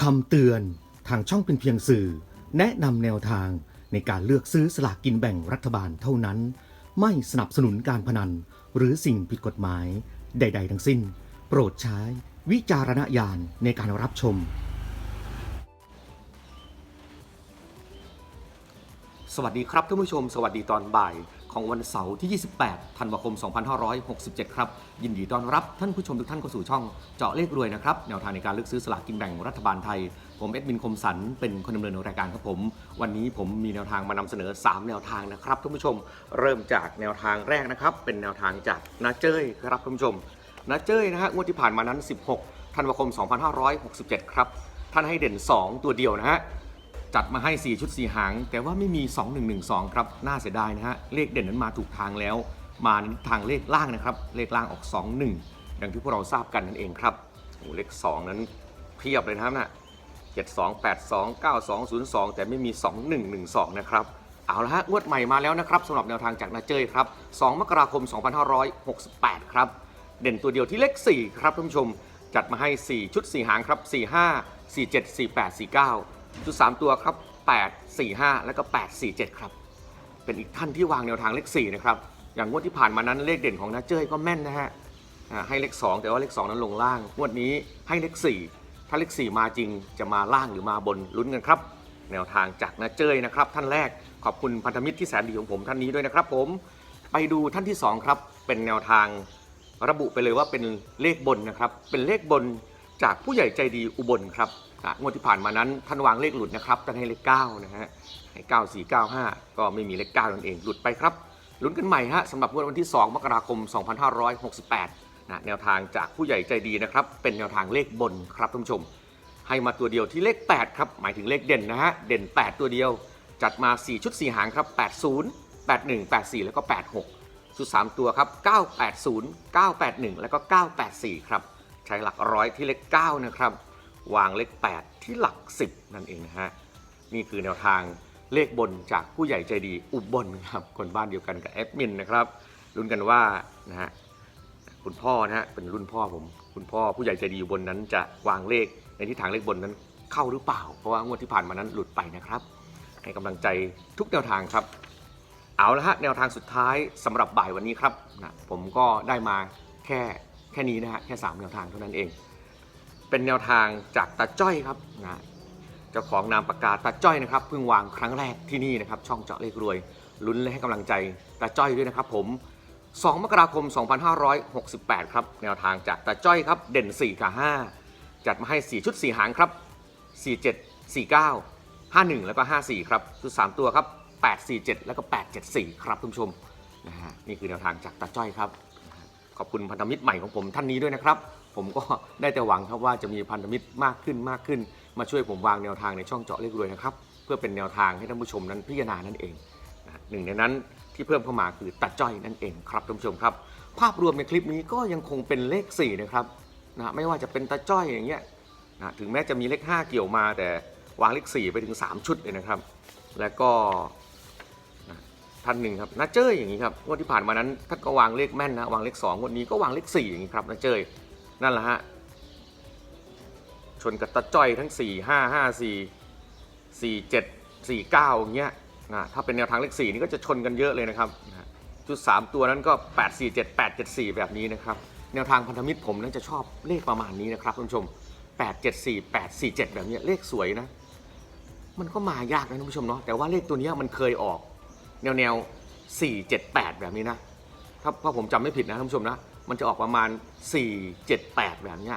คำเตือนทางช่องเป็นเพียงสื่อ แนะนำแนวทางในการเลือกซื้อสลากกินแบ่งรัฐบาลเท่านั้น ไม่สนับสนุนการพนัน หรือสิ่งผิดกฎหมาย ใด ๆ ทั้งสิ้น โปรดใช้วิจารณญาณในการรับชม สวัสดีครับท่านผู้ชม สวัสดีตอนบ่าย ของวันเสาร์ที่ 28 ธันวาคม 2567 ครับ ยินดีต้อนรับท่านผู้ชมทุกท่านเข้าสู่ช่องเจาะเลขรวยนะครับ แนวทางในการเลือกซื้อสลากกินแบ่งรัฐบาลไทย ผมเอ็ดมินคมสันเป็นคนดำเนินรายการครับผม วันนี้ผมมีแนวทางมานำเสนอ 3 แนวทางนะครับท่านผู้ชม เริ่มจากแนวทางแรกนะครับ เป็นแนวทางจากนาเจ้ยครับท่านผู้ชมนาเจ้ยนะฮะงวดที่ผ่านมานั้น 16 ธันวาคม 2567 ครับ ท่านให้เด่น 2 ตัวเดียวนะฮะ จัดมาให้ 4 ชุด 4 หาง แต่ว่าไม่มี 2112 ครับ น่าเสียดายนะฮะ เลขเด่นนั้นมาถูกทางแล้ว มาในทางเลขล่างนะครับ เลขล่างออก 21 ดังที่พวกเราทราบกันนั่นเองครับโอ้เลข 2 นั้นเพียบเลยนะครับนะ่ะ72 82 92 02 แต่ไม่มี 2112 นะครับ เอาละฮะ งวดใหม่มาแล้วนะครับสำหรับแนวทางจากนาเจยครับ 2 มกราคม 2568 ครับ เด่นตัวเดียวที่เลข 4 ครับท่านผู้ชม จัดมาให้ 4 ชุด 4 หางครับ 45 47 48 49 ชุด 3 ตัวครับ 8 4 5 แล้วก็ 8 4 7 ครับ เป็นอีกท่านที่วางแนวทางเลข 4 นะครับ อย่างงวดที่ผ่านมานั้นเลขเด่นของนาเจ้ยก็แม่นนะฮะให้เลข 2 แต่ว่าเลข 2 นั้นลงล่าง งวดนี้ให้เลข 4 ถ้าเลข 4 มาจริงจะมาล่างหรือมาบนลุ้นกันครับ แนวทางจากนาเจ้ยนะครับ ท่านแรกขอบคุณพันธมิตรที่แสนดีของผมท่านนี้ด้วยนะครับ ผมไปดูท่านที่ 2 ครับ เป็นแนวทางระบุไปเลยว่าเป็นเลขบนนะครับ เป็นเลขบนจากผู้ใหญ่ใจดีอุบลครับ งวดที่ผ่านมานั้นท่านวางเลขหลุดนะครับท่านให้เลข9นะฮะให้9 4 9 5ก็ไม่มีเลข9นั่นเองหลุดไปครับลุ้นกันใหม่ฮะสำหรับงวดวันที่ 2 มกราคม 2568นะแนวทางจากผู้ใหญ่ใจดีนะครับ เป็นแนวทางเลขบนครับท่านผู้ชม ให้มาตัวเดียวที่เลข 8 ครับ หมายถึงเลขเด่นนะฮะ เด่น 8 ตัวเดียว จัดมา 4 ชุด 4 หางครับ 80 81 84 แล้วก็ 86 ชุด 3 ตัวครับ 980 981 แล้วก็ 984 ครับ ใช้หลักร้อยที่เลข 9 นะครับ วางเลข 8 ที่หลัก 10 นั่นเองนะฮะ นี่คือแนวทางเลขบนจากผู้ใหญ่ใจดีอุบลครับ คนบ้านเดียวกันกับแอดมินนะครับลุ้นกันว่านะฮะคุณพ่อนะฮะเป็นรุ่นพ่อผม คุณพ่อผู้ใหญ่ใจดีอยู่บนนั้นจะวางเลขในทิศทางเลขบนนั้นเข้าหรือเปล่า เพราะว่างวดที่ผ่านมานั้นหลุดไปนะครับ ให้กำลังใจทุกแนวทางครับ เอาละฮะแนวทางสุดท้ายสำหรับบ่ายวันนี้ครับนะผมก็ได้มาแค่แค่นี้นะฮะแค่ 3 แนวทางเท่านั้นเอง เป็นแนวทางจากตาจ้อยครับนะเจ้าของนามปากกาตาจ้อยนะครับเพิ่งวางครั้งแรกที่นี่นะครับ ช่องเจาะเลขรวยลุ้นและให้กำลังใจตาจ้อยด้วยนะครับ ผม 2 มกราคม 2568 ครับ แนวทางจากตาจ้อยครับ เด่น 4 กับ 5 จัดมาให้ 4 ชุด 4 หางครับ 47 49 51 แล้วก็ 54 ครับ ชุด 3 ตัวครับ 847 แล้วก็ 874 ครับคุณผู้ชมนะฮะนี่คือแนวทางจากตาจ้อยครับ ขอบคุณพันธมิตรใหม่ของผมท่านนี้ด้วยนะครับ ผมก็ได้แต่หวังครับว่าจะมีพันธมิตรมากขึ้นมากขึ้น มาช่วยผมวางแนวทางในช่องเจาะเลขรวยนะครับ เพื่อเป็นแนวทางให้ท่านผู้ชมนั้นพิจารณานั่นเองนะหนึ่งในนั้นที่เพิ่มเข้ามาคือตัดจ้อยนั่นเองครับท่านผู้ชมครับ ภาพรวมในคลิปนี้ก็ยังคงเป็นเลข4นะครับนะไม่ว่าจะเป็นตาจ้อยอย่างเงี้ยนะถึงแม้จะมีเลข 5 เกี่ยวมาแต่วางเลข 4 ไปถึง 3 ชุดเลยนะครับ แล้วก็ ท่านหนึ่งครับนาเจ้ยอย่างนี้ครับงวดที่ผ่านมานั้นท่านก็วางเลขแม่นนะวางเลข2งวดนี้ก็วางเลข4อย่างนี้ครับนาเจ้ยนั่นแหละฮะชนกับตาจ้อยทั้ง 4 5 5 4 4 7 4 9อย่างเงี้ยนะถ้าเป็นแนวทางเลข4นี่ก็จะชนกันเยอะเลยนะครับนะชุด 3 ตัวนั้นก็ 8 4 7 8 7 4 แบบนี้นะครับแนวทางพันธมิตรผมนั้นจะชอบเลขประมาณนี้นะครับท่านผู้ชม 8 7 4 8 4 7 แบบนี้เลขสวยนะ มันก็มายากนะท่านผู้ชมเนาะแต่ว่าเลขตัวนี้มันเคยออก แนวแนว4 7 8 แบบนี้นะ ถ้าถ้าผมจำไม่ผิดนะท่านผู้ชมนะ มันจะออกประมาณ 4 7 8 แบบนี้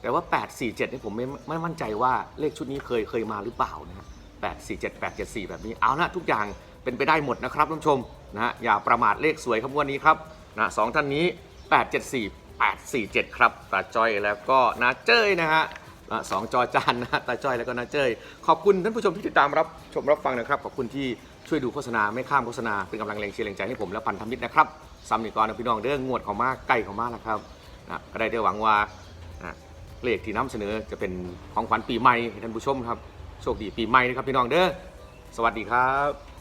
แต่ว่า 8 4 7นี่ผมไม่ไม่มั่นใจว่าเลขชุดนี้เคยเคยมาหรือเปล่านะ8 4 7 8 7 4 แบบนี้เอาละทุกอย่างเป็นไปได้หมดนะครับท่านผู้ชมนะอย่าประมาทเลขสวยครับวันนี้ครับนะสองท่านนี้ 8 7 4 8 4 7 ครับตาจอยแล้วก็นาเจ้ยนะฮะ สองจอจานนะตาจ้อยแล้วก็นาเจ้ยขอบคุณท่านผู้ชมที่ติดตามรับชมรับฟังนะครับ ขอบคุณที่ช่วยดูโฆษณาไม่ข้ามโฆษณาเป็นกำลังแรงเชียร์แรงใจให้ผมและพันธมิตรนะครับซ้ำอีกก่อนนะพี่น้องเด้องวดของมากใกล้ของมากแล้วครับนะก็ได้ได้หวังว่านะเลขที่นำเสนอจะเป็นของขวัญปีใหม่ให้ท่านผู้ชมครับโชคดีปีใหม่นะครับพี่น้องเด้อสวัสดีครับ